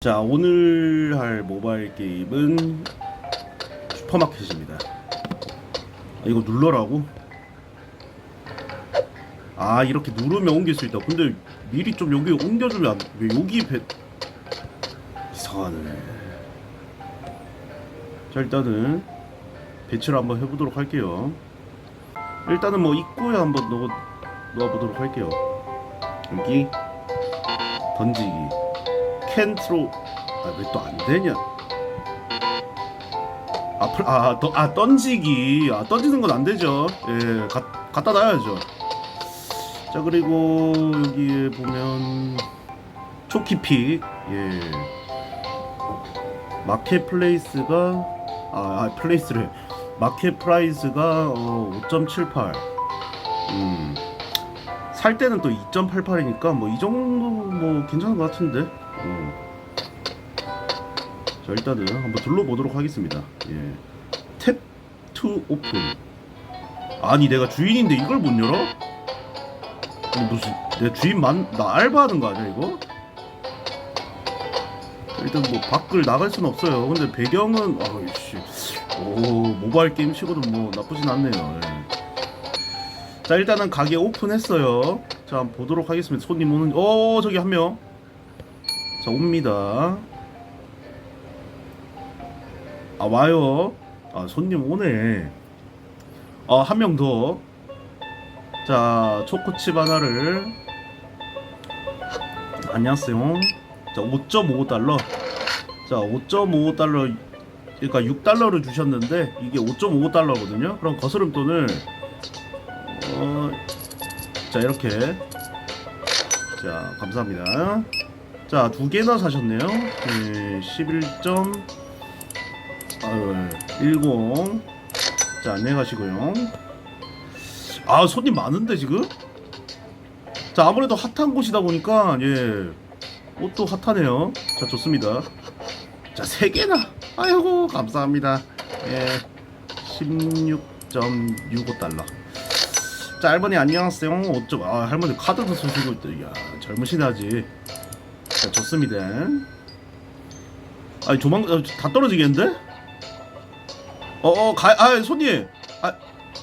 자 오늘 할 모바일 게임은 슈퍼마켓입니다. 아, 이거 눌러라고? 아 이렇게 누르면 옮길 수 있다. 근데 미리 좀 여기 옮겨주면 안... 왜 여기 배... 이상하네. 자 일단은 배치를 한번 해보도록 할게요. 일단은 뭐 입구에 한번 넣어, 넣어보도록 할게요. 여기 던지기 캔트로 아 왜 또 안 되냐? 아, 플- 아, 더, 아 던지기 아 던지는 건 안 되죠. 예, 가, 갖다 놔야죠. 자 그리고 여기에 보면 초키픽 예 마켓 플레이스가 아, 아 플레이스래 마켓 프라이스가 어, 5.78 음. 살 때는 또 2.88이니까 뭐 이 정도 뭐 괜찮은 것 같은데. 어. 자 일단은 한번 둘러보도록 하겠습니다. 예. 탭투 오픈. 아니 내가 주인인데 이걸 못 열어? 아니, 무슨 내 주인 만 나 알바하는 거 아니야 이거? 자, 일단 뭐 밖을 나갈 수는 없어요. 근데 배경은 아이씨 오 모바일 게임 치고도 뭐 나쁘진 않네요. 예. 자 일단은 가게 오픈했어요. 자 보도록 하겠습니다. 손님 오는 어 저기 한 명. 자 옵니다. 아 와요. 아 손님 오네. 아 한 명 더. 자 초코칩 하나를. 안녕하세요. 자 5.5달러. 자 5.5달러. 그러니까 6달러를 주셨는데 이게 5.5달러거든요. 그럼 거스름돈을 어, 자 이렇게. 자 감사합니다. 자 두 개나 사셨네요. 네, 11점 아유 10자 안녕히 가시고요. 아 손님 많은데 지금? 자 아무래도 핫한 곳이다 보니까 예 옷도 핫하네요. 자 좋습니다. 자 세 개나. 아이고 감사합니다. 예 16.65달러 자 할머니 안녕하세요. 어쩌 아 할머니 카드 도 쓰시고 있다. 야 젊으시네 아직 자 좋습니다. 아니 조만간 아, 다 떨어지겠는데? 어어 가 아 손님. 아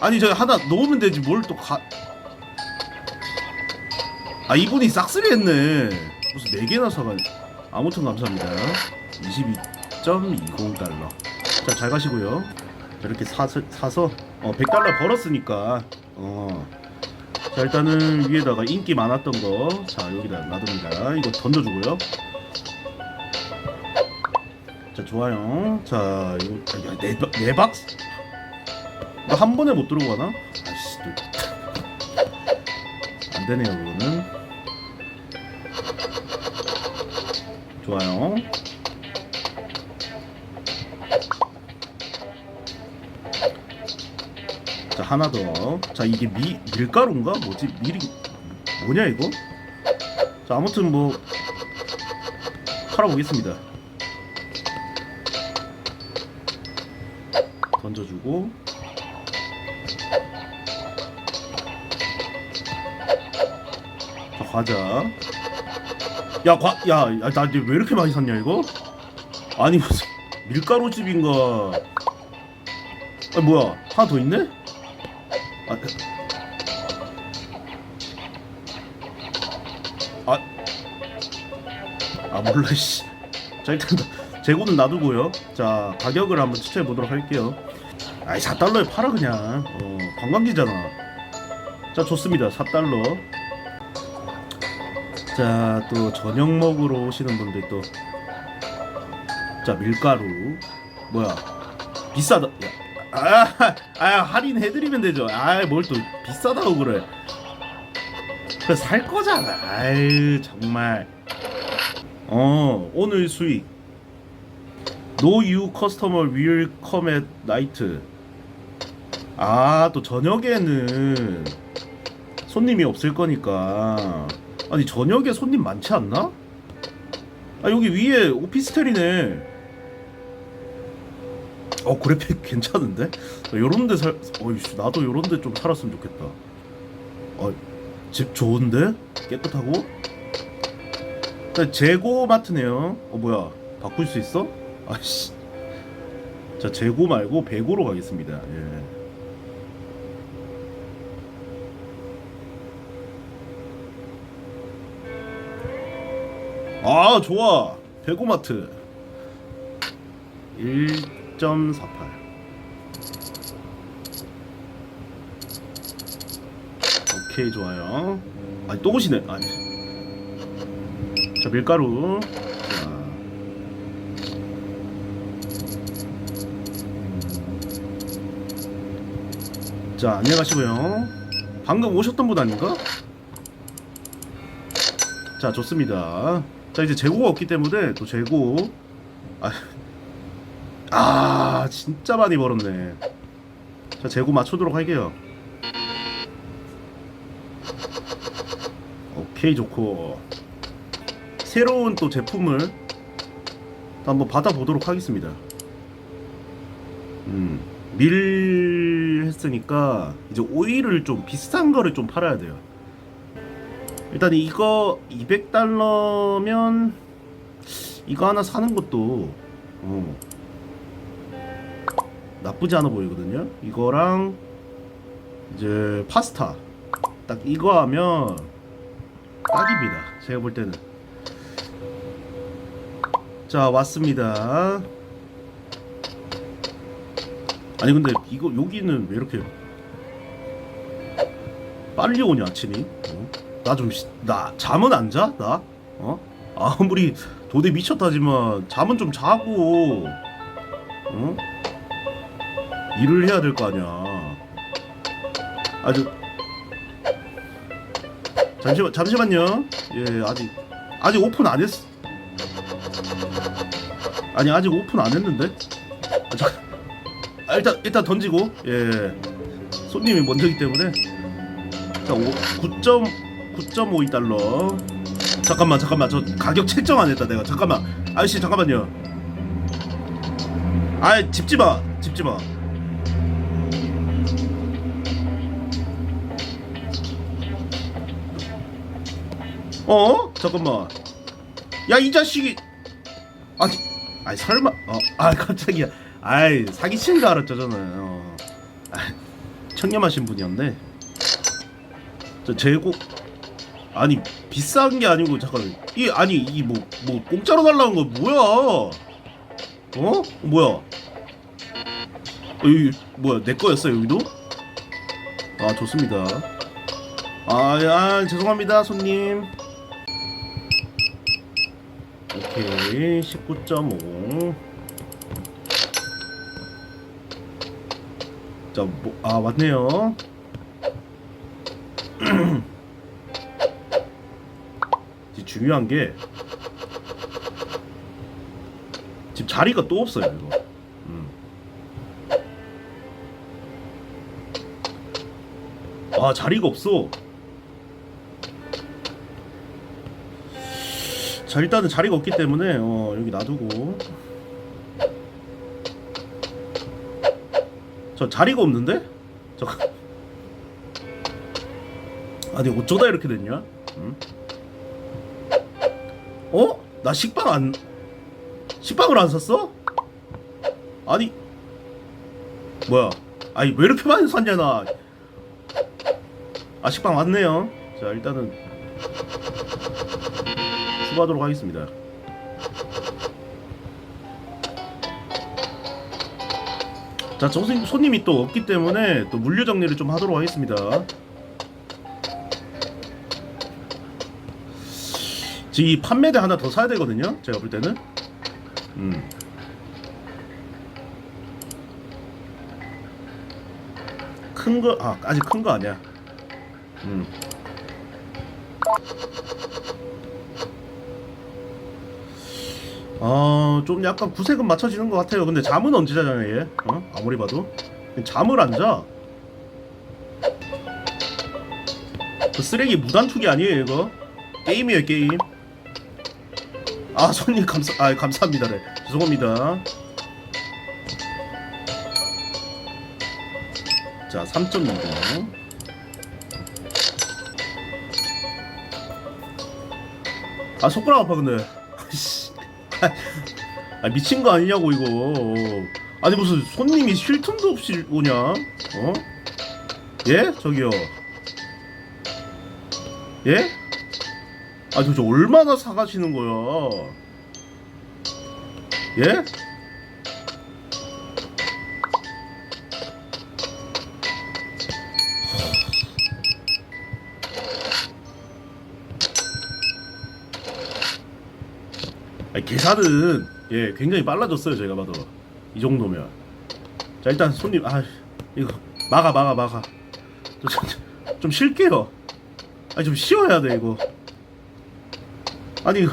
아니 저 하나 놓으면 되지. 뭘 또 가. 아 이분이 싹쓸이 했네. 무슨 네 개나 사가 아무튼 감사합니다. 22.20달러. 자 잘 가시고요. 자, 이렇게 사서, 사서 어, 100달러 벌었으니까 어. 자 일단은 위에다가 인기 많았던 거. 자 여기다 놔둡니다. 이거 던져주고요. 자 좋아요. 자 이거 아, 야, 네, 박- 네 박스? 이거 한 번에 못 들어가나? 아이씨 또. 안되네요 이거는. 좋아요 자 하나 더. 자 이게 미 밀가루인가 뭐지 밀이 뭐냐 이거? 자 아무튼 뭐 팔아보겠습니다. 던져주고 자 과자. 야 과, 야, 야, 나 이제 왜 이렇게 많이 샀냐 이거? 아니 무슨 밀가루 집인가? 아 뭐야 하나 더 있네? 몰라 씨. 자 일단 재고는 놔두고요. 자 가격을 한번 추천해 보도록 할게요. 아이 4달러에 팔아 그냥. 어, 관광지잖아. 자 좋습니다. 4달러. 자 또 저녁 먹으러 오시는 분들 또. 자 밀가루 뭐야 비싸다. 야, 아, 아 할인 해드리면 되죠. 아, 뭘 또 비싸다고 그래. 그살 거잖아. 아유, 정말. 어, 오늘 수익. No you customer will come at night. 아, 또 저녁에는 손님이 없을 거니까. 아니, 저녁에 손님 많지 않나? 아, 여기 위에 오피스텔이네. 어 그래픽 괜찮은데? 나 요런데 살 어이씨 나도 요런데 좀 살았으면 좋겠다. 어집 좋은데 깨끗하고 재고 마트네요. 어 뭐야? 바꿀 수 있어? 아씨. 자 재고 말고 배고로 가겠습니다. 예. 아 좋아. 배고 마트. 1.48. 오케이 좋아요. 아니 또 오시네. 아니. 자 밀가루. 자. 자 안녕하시고요. 방금 오셨던 분 아닌가? 자 좋습니다. 자 이제 재고가 없기 때문에 또 재고. 아, 아 진짜 많이 벌었네. 자 재고 맞추도록 할게요. 오케이 좋고 새로운 또 제품을 또 한번 받아보도록 하겠습니다. 음, 밀 했으니까 이제 오일을 좀 비싼 거를 좀 팔아야 돼요. 일단 이거 200달러면 이거 하나 사는 것도 어, 나쁘지 않아 보이거든요. 이거랑 이제 파스타 딱 이거 하면 딱입니다. 제가 볼 때는. 자 왔습니다. 아니 근데 이거 여기는 왜 이렇게 빨리 오냐 아침이? 어? 나좀 나 잠은 안 자? 나? 어? 아무리 도대 미쳤다지만 잠은 좀 자고 어? 일을 해야 될 거 아니야. 아주 잠시만 잠시만요. 예 아직 아직 오픈 안 했어. 아니 아직 오픈 안 했는데. 아, 잠 아, 일단 일단 던지고 예 손님이 먼저기 때문에 자 9.9.52 달러. 잠깐만 잠깐만 저 가격 책정 안 했다 내가 잠깐만 아저씨 잠깐만요. 아 집지 마 집지 마. 어? 잠깐만. 야 이 자식이. 아니, 아니 설마. 어, 아 깜짝이야. 아이 사기친 줄 알았죠 저는. 어. 아, 청렴하신 분이었네. 저 재고. 아니 비싼 게 아니고 잠깐 이 아니 이 뭐 뭐 공짜로 달라는 거 뭐야? 어? 뭐야? 어, 여기 뭐야 내 거였어 여기도? 아 좋습니다. 아, 야, 죄송합니다, 손님. 오케이, 19.5. 자, 뭐, 아, 맞네요. 지금 중요한 게, 지금 자리가 또 없어요, 이거. 음. 아, 자리가 없어. 자 일단은 자리가 없기 때문에 어, 여기 놔두고 저 자리가 없는데? 잠깐 아니 어쩌다 이렇게 됐냐? 응? 어? 나 식빵 안 식빵을 안 샀어? 아니 뭐야 아니 왜 이렇게 많이 샀냐 나아 식빵 왔네요 자 일단은 추가하도록 하겠습니다. 자, 저 손- 손님이 또 없기 때문에 또 물류 정리를 좀 하도록 하겠습니다. 지금 이 판매대 하나 더 사야 되거든요. 제가 볼 때는. 음. 큰 거, 아, 아직 큰 거 아니야. 음. 아, 좀 약간 구색은 맞춰지는 것 같아요. 근데 잠은 언제 자냐 얘? 어? 아무리 봐도 잠을 안 자. 그 쓰레기 무단 투기 아니에요 이거? 게임이에요 게임. 아 손님 감사, 아 감사합니다래. 죄송합니다. 자, 3.20. 아 손가락 아파 근데 아 미친 거 아니냐고 이거 아니 무슨 손님이 쉴 틈도 없이 오냐 어? 예? 저기요 예? 아 도대체 얼마나 사가시는 거야 예? 계산은 예 굉장히 빨라졌어요 제가 봐도. 이 정도면. 자 일단 손님 아 이거 막아 막아 막아. 좀, 좀, 좀 쉴게요. 아니 좀 쉬어야 돼 이거. 아니 이거.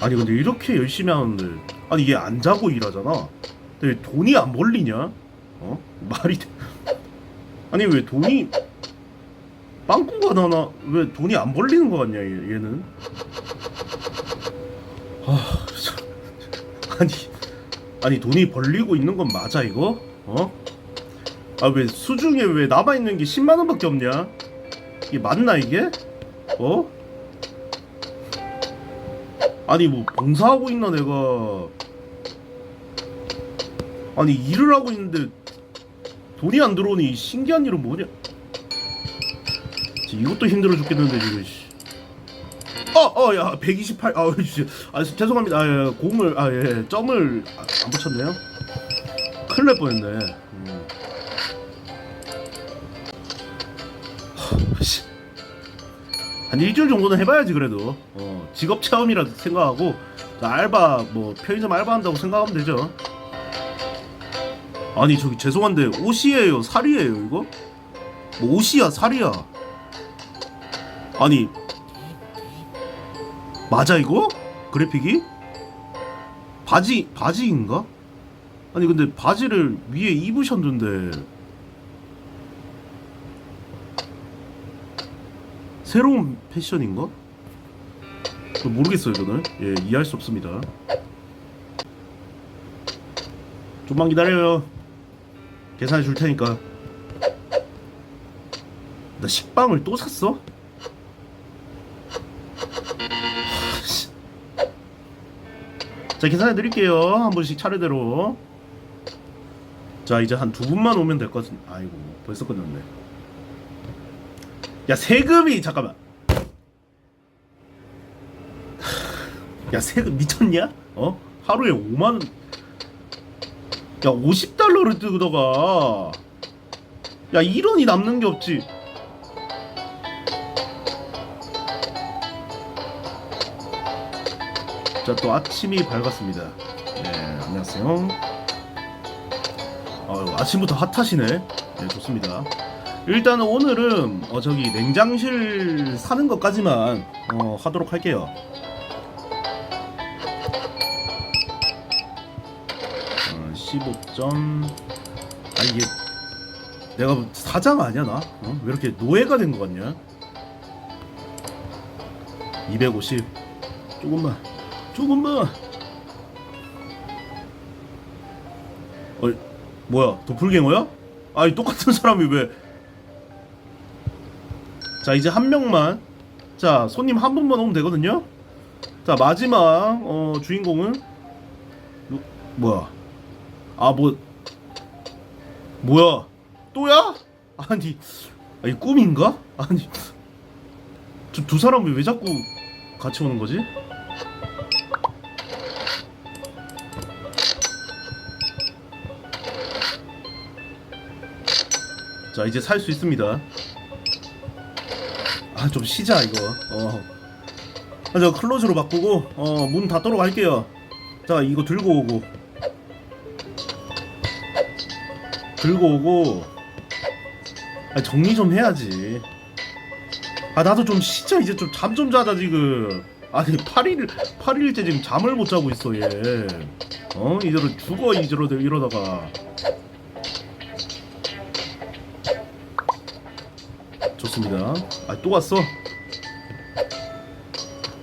아니 근데 이렇게 열심히 하는데. 아니 이게 안 자고 일하잖아. 근데 왜 돈이 안 벌리냐? 어? 말이 돼. 아니 왜 돈이 빵꾸가 나나? 왜 돈이 안 벌리는 거 같냐 얘, 얘는? 아 참. 아니 아니 돈이 벌리고 있는 건 맞아 이거? 어? 아 왜 수중에 왜 남아 있는 게 10만 원밖에 없냐? 이게 맞나 이게? 어? 아니 뭐 봉사하고 있나 내가? 아니 일을 하고 있는데 돈이 안 들어오니 이 신기한 일은 뭐냐 이것도 힘들어 죽겠는데 지금 씨. 어, 어, 야, 128. 아, 씨. 아, 죄송합니다. 아, 예, 공을, 아, 예, 점을 아, 안 붙였네요. 큰일 날 뻔했네. 음. 한 일주일 정도는 해봐야지 그래도. 어, 직업 체험이라 생각하고 자, 알바 뭐 편의점 알바한다고 생각하면 되죠. 아니 저기 죄송한데 옷이에요, 살이에요 이거? 뭐 옷이야, 살이야? 아니 맞아 이거? 그래픽이? 바지 바지인가? 아니 근데 바지를 위에 입으셨는데 새로운 패션인가? 저 모르겠어요 저는 예 이해할 수 없습니다 좀만 기다려요 계산해 줄 테니까 나 식빵을 또 샀어? 자 계산해 드릴게요. 한 분씩 차례대로. 자 이제 한 두 분만 오면 될 것 같은 아이고 벌써 끝났네. 야 세금이 잠깐만. 야 세금 미쳤냐? 어? 하루에 5만원. 야 50달러를 뜯어가. 야 1원이 남는 게 없지 자 또 아침이 밝았습니다. 네 안녕하세요. 어, 아침부터 핫하시네. 네 좋습니다. 일단 오늘은 어, 저기 냉장실 사는 것까지만 어, 하도록 할게요. 어, 15점. 아 이게 내가 사장 아니야 나? 어? 왜 이렇게 노예가 된 것 같냐? 250 조금만 조금만 어 뭐야 도플갱어야? 아니 똑같은 사람이 왜 자 이제 한 명만 자 손님 한 분만 오면 되거든요 자 마지막 어 주인공은 누, 뭐야 아 뭐 뭐야 또야? 아니 아니 꿈인가? 아니 저 두 사람이 왜 자꾸 같이 오는 거지? 자 이제 살 수 있습니다. 아 좀 쉬자 이거. 어. 아, 저 클로즈로 바꾸고 어, 문 닫도록 할게요. 자 이거 들고 오고. 들고 오고. 아, 정리 좀 해야지. 아 나도 좀 쉬자. 이제 좀 잠 좀 자자 지금. 아니 8일 8일째 지금 잠을 못 자고 있어 얘 어? 이대로 죽어 이대로 이러다가 좋습니다. 아 또 왔어.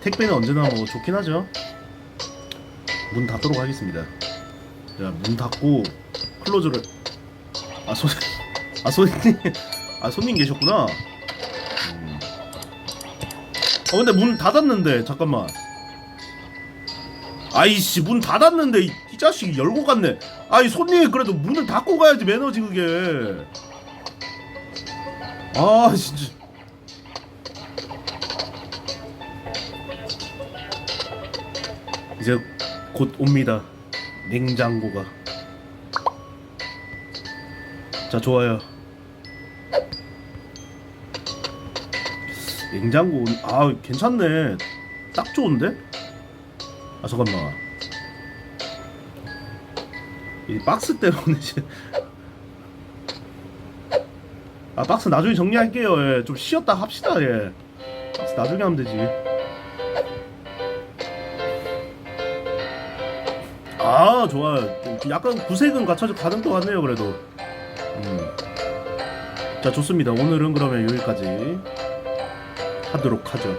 택배는 언제나 뭐 좋긴 하죠. 문 닫도록 하겠습니다. 자, 문 닫고 클로즈를 아 손, 아 손님, 아 손님 계셨구나. 근데 문 닫았는데 잠깐만. 아이씨 문 닫았는데 이, 이 자식이 열고 갔네. 아이 손님이 그래도 문을 닫고 가야지 매너지 그게. 아 진짜. 이제 곧 옵니다. 냉장고가. 자 좋아요. 냉장고 아 괜찮네. 딱 좋은데? 아 잠깐만. 이 박스 때문에 아 박스 나중에 정리할게요. 예. 좀 쉬었다 합시다. 예. 박스 나중에 하면 되지. 아 좋아요. 좀 약간 구색은 갖춰져 가는 것 같네요. 그래도. 음. 자 좋습니다. 오늘은 그러면 여기까지 하도록 하죠.